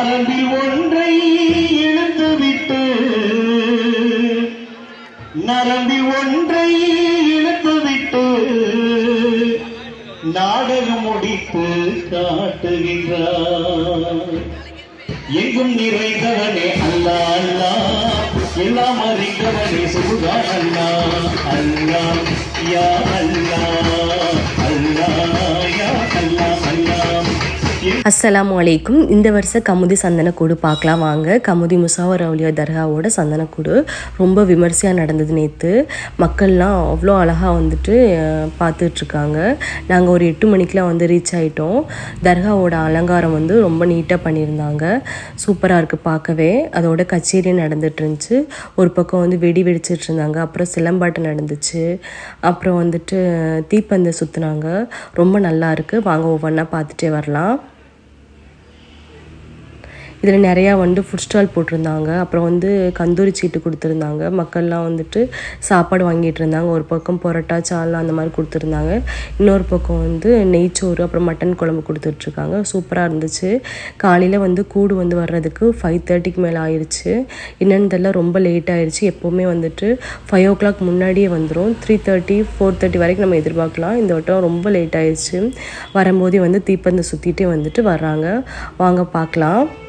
வரம்பில் ஒன்றை இழுத்துவிட்டு நரம்பில் ஒன்றை இழுத்துவிட்டு நாடகம் முடித்து காட்டுகின்றார். எங்கும் நிறைந்தவனே அல்லா அல்லா. எல்லாம் அறிந்தவனே சுகுதா அல்லா அல்லா. யா அஸ்லாம் அலைக்கும். இந்த வருஷம் கமுதி சந்தனக்கூடு பார்க்கலாம் வாங்க கமுதி முசாவர் அவுலியா தர்காவோட சந்தனக்கூடு ரொம்ப விமர்சையாக நடந்தது நேற்று மக்கள்லாம் அவ்வளோ அழகாக வந்துட்டு பார்த்துட்ருக்காங்க நாங்கள் ஒரு எட்டு மணிக்கெலாம் வந்து ரீச் ஆகிட்டோம் தர்காவோட அலங்காரம் வந்து ரொம்ப நீட்டாக பண்ணியிருந்தாங்க. சூப்பராக இருக்குது பார்க்கவே அதோட கச்சேரி நடந்துட்டு இருந்துச்சு ஒரு பக்கம் வந்து வெடி வெடிச்சிட்டு இருந்தாங்க அப்புறம் சிலம்பாட்டம் நடந்துச்சு. அப்புறம் வந்துட்டு தீப்பந்தை சுற்றுனாங்க ரொம்ப நல்லா இருக்குது வாங்க ஒவ்வொன்றா பார்த்துட்டே வரலாம். இதில் நிறையா வந்து ஃபுட் ஸ்டால் போட்டிருந்தாங்க. அப்புறம் வந்து கந்தூரி சீட்டு கொடுத்துருந்தாங்க. மக்கள்லாம் வந்துட்டு சாப்பாடு வாங்கிட்டு இருந்தாங்க. ஒரு பக்கம் பொரோட்டா சால்னா அந்த மாதிரி கொடுத்துருந்தாங்க. இன்னொரு பக்கம் வந்து நெய்ச்சோறு அப்புறம் மட்டன் குழம்பு கொடுத்துட்ருக்காங்க. சூப்பராக இருந்துச்சு. காலையில் வந்து கூடு வந்து வர்றதுக்கு ஃபைவ் தேர்ட்டிக்கு மேலே ஆயிடுச்சு என்னென்னு தெரியல ரொம்ப லேட் ஆயிடுச்சு எப்போவுமே வந்துட்டு ஃபைவ் ஓ கிளாக் முன்னாடியே வந்துடும் த்ரீ தேர்ட்டி ஃபோர் தேர்ட்டி வரைக்கும் நம்ம எதிர்பார்க்கலாம். இந்த வட்டம் ரொம்ப லேட் ஆயிடுச்சு வரும்போதே வந்து தீப்பந்தை சுற்றிட்டே வந்துட்டு வர்றாங்க. வாங்க பார்க்கலாம்.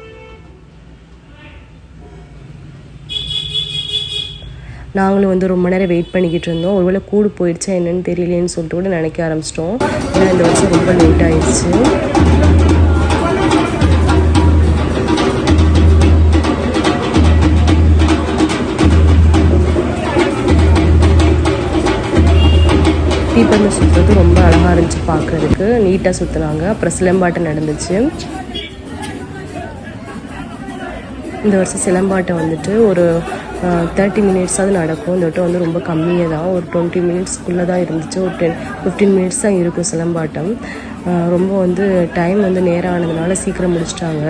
நாங்களும் வந்து ரொம்ப நேரம் வெயிட் பண்ணிக்கிட்டு இருந்தோம். ஒருவேளை கூடு போயிடுச்சா என்னன்னு தெரியலேன்னு சொல்லிட்டு கூட நினைக்க ஆரம்பிச்சிட்டோம். ஏன்னா இந்த வருஷம் ரொம்ப லேட் ஆயிடுச்சு. தீப்பந்த சுற்றுறது ரொம்ப அழகாக இருந்துச்சு பார்க்கறதுக்கு நீட்டாக சுற்றுனாங்க அப்புறம் சிலம்பாட்டம் நடந்துச்சு. இந்த வருஷம் சிலம்பாட்டம் வந்துட்டு ஒரு தேர்ட்டி மினிட்ஸாவது நடக்கும். இந்த வட்டம் வந்து ரொம்ப கம்மியாக தான். ஒரு டுவெண்ட்டி மினிட்ஸ்க்குள்ளே தான் இருந்துச்சு. ஒரு டென் ஃபிஃப்டீன் மினிட்ஸ் தான் இருக்கும் சிலம்பாட்டம். ரொம்ப வந்து டைம் வந்து நேரம் ஆனதுனால சீக்கிரம் முடிச்சிட்டாங்க.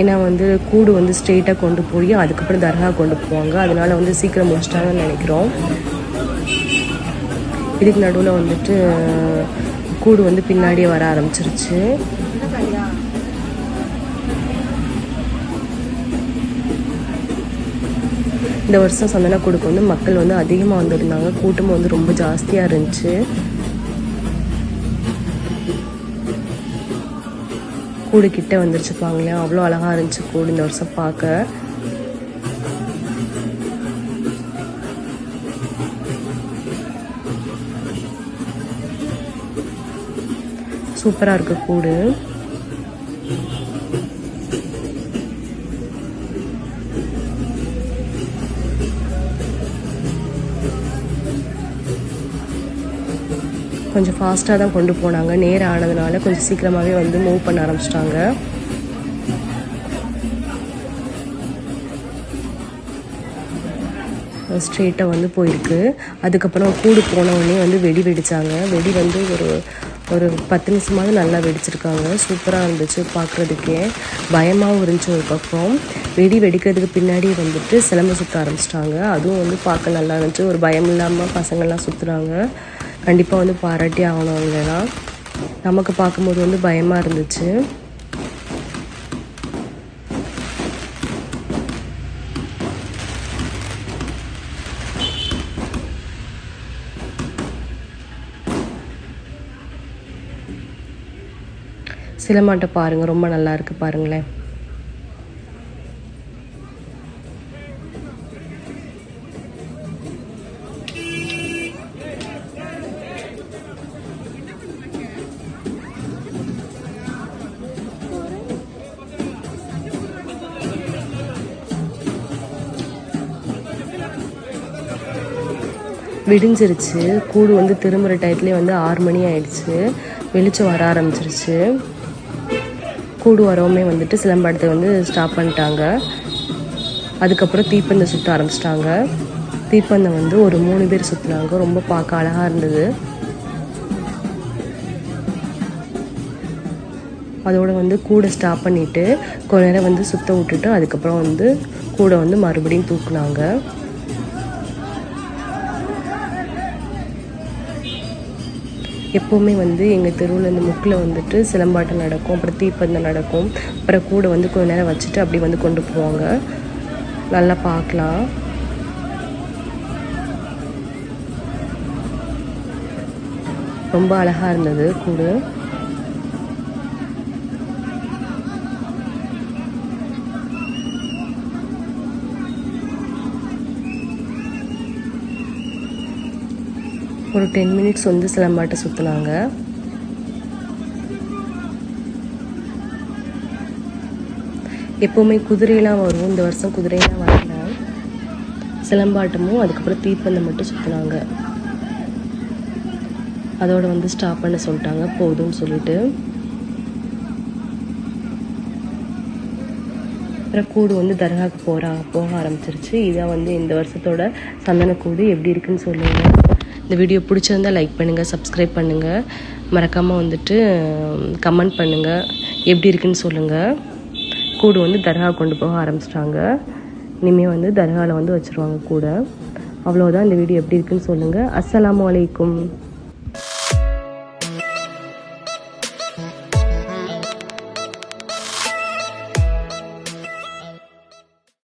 ஏன்னா வந்து கூடு வந்து ஸ்ட்ரெயிட்டாக கொண்டு போய் அதுக்கப்புறம் தர்கா கொண்டு போவாங்க. அதனால் வந்து சீக்கிரம் முடிச்சிட்டாங்கன்னு நினைக்கிறோம். இதுக்கு நடுவில் வந்துட்டு கூடு வந்து பின்னாடியே வர ஆரம்பிச்சிருச்சு. இந்த வருஷம் சந்தன கூடுக்கு வந்து மக்கள் வந்து அதிகமாக வந்திருந்தாங்க. கூட்டமும் வந்து ரொம்ப ஜாஸ்தியாக இருந்துச்சு. கூடு கிட்ட வந்துருச்சுப்பாங்களே அவ்வளோ அழகாக இருந்துச்சு கூடு இந்த வருஷம் பார்க்க. சூப்பராக இருக்குது கூடு. கொஞ்சம் ஃபாஸ்ட்டாக தான் கொண்டு போனாங்க. நேரம் ஆனதுனால கொஞ்சம் சீக்கிரமாகவே வந்து மூவ் பண்ண ஆரம்பிச்சிட்டாங்க. ஸ்ட்ரெயிட்டாக வந்து போயிருக்கு. அதுக்கப்புறம் கூடு போன உடனே வந்து வெடி வெடித்தாங்க வெடி வந்து ஒரு ஒரு பத்து நிமிஷமாவது நல்லா வெடிச்சிருக்காங்க. சூப்பராக இருந்துச்சு பார்க்குறதுக்கே பயமாகவும் இருந்துச்சு ஒரு பக்கம். வெடி வெடிக்கிறதுக்கு பின்னாடி வந்துட்டு சிலம்பு சுற்ற ஆரம்பிச்சிட்டாங்க. அதுவும் வந்து பார்க்க நல்லா இருந்துச்சு. ஒரு பயம் இல்லாமல் பசங்கள்லாம் சுற்றுறாங்க கண்டிப்பாக வந்து பாராட்டி ஆகணும் அவங்களெல்லாம் நமக்கு பார்க்கும்போது வந்து பயமாக இருந்துச்சு. சிலமாட்டை பாருங்கள் ரொம்ப நல்லா இருக்குது பாருங்களேன். விடிஞ்சிருச்சு. கூடு வந்து திரும்புகிற டயத்துலேயே வந்து ஆறு மணி ஆயிடுச்சு. வெளிச்சம் வர ஆரம்பிச்சிருச்சு. கூடு வரவுமே வந்துட்டு சிலம்பாட்டத்தை வந்து ஸ்டாப் பண்ணிட்டாங்க. அதுக்கப்புறம் தீப்பந்தம் சுற்ற ஆரம்பிச்சிட்டாங்க. தீப்பந்தம் வந்து ஒரு மூணு பேர் சுற்றினாங்க ரொம்ப பார்க்க அழகாக இருந்தது. அதோட வந்து கூடை ஸ்டாப் பண்ணிவிட்டு கொஞ்ச நேரம் வந்து சுத்த விட்டுட்டு அதுக்கப்புறம் வந்து கூடை வந்து மறுபடியும் தூக்குனாங்க. எப்போவுமே வந்து எங்கள் தெருவில் இந்த முக்கில் வந்துட்டு சிலம்பாட்டம் நடக்கும். அப்புறம் தீப்பந்தம் நடக்கும். அப்புறம் கூட வந்து கொஞ்ச நேரம் வச்சுட்டு அப்படி வந்து கொண்டு போவாங்க. நல்லா பார்க்கலாம். ரொம்ப அழகாக இருந்தது கூடு. ஒரு டென் மினிட்ஸ் வந்து சிலம்பாட்டை சுற்றுனாங்க எப்போவுமே குதிரையெல்லாம் வரும். இந்த வருஷம் குதிரையெல்லாம் வரல. சிலம்பாட்டமும் அதுக்கப்புறம் தீப்பந்தம் மட்டும் சுற்றுனாங்க அதோட வந்து ஸ்டாப் பண்ண சொல்லிட்டாங்க. போதும்னு சொல்லிட்டு. அப்புறம் கூடு வந்து தர்காவுக்கு போகிறா போக ஆரம்பிச்சிருச்சு. இதான் வந்து இந்த வருஷத்தோட சந்தனக்கூடு எப்படி இருக்குன்னு சொல்லுங்கள் இந்த வீடியோ பிடிச்சிருந்தா லைக் பண்ணுங்கள் சப்ஸ்கிரைப் பண்ணுங்கள் மறக்காமல் வந்துட்டு கமெண்ட் பண்ணுங்கள் எப்படி இருக்குன்னு சொல்லுங்கள் கூடு வந்து தர்கா கொண்டு போக ஆரம்பிச்சிட்டாங்க. இனிமேல் வந்து தர்காவில் வந்து வச்சுருவாங்க கூட. அவ்வளோதான் இந்த வீடியோ எப்படி இருக்குன்னு சொல்லுங்கள் அஸ்ஸலாமு வலைக்கும்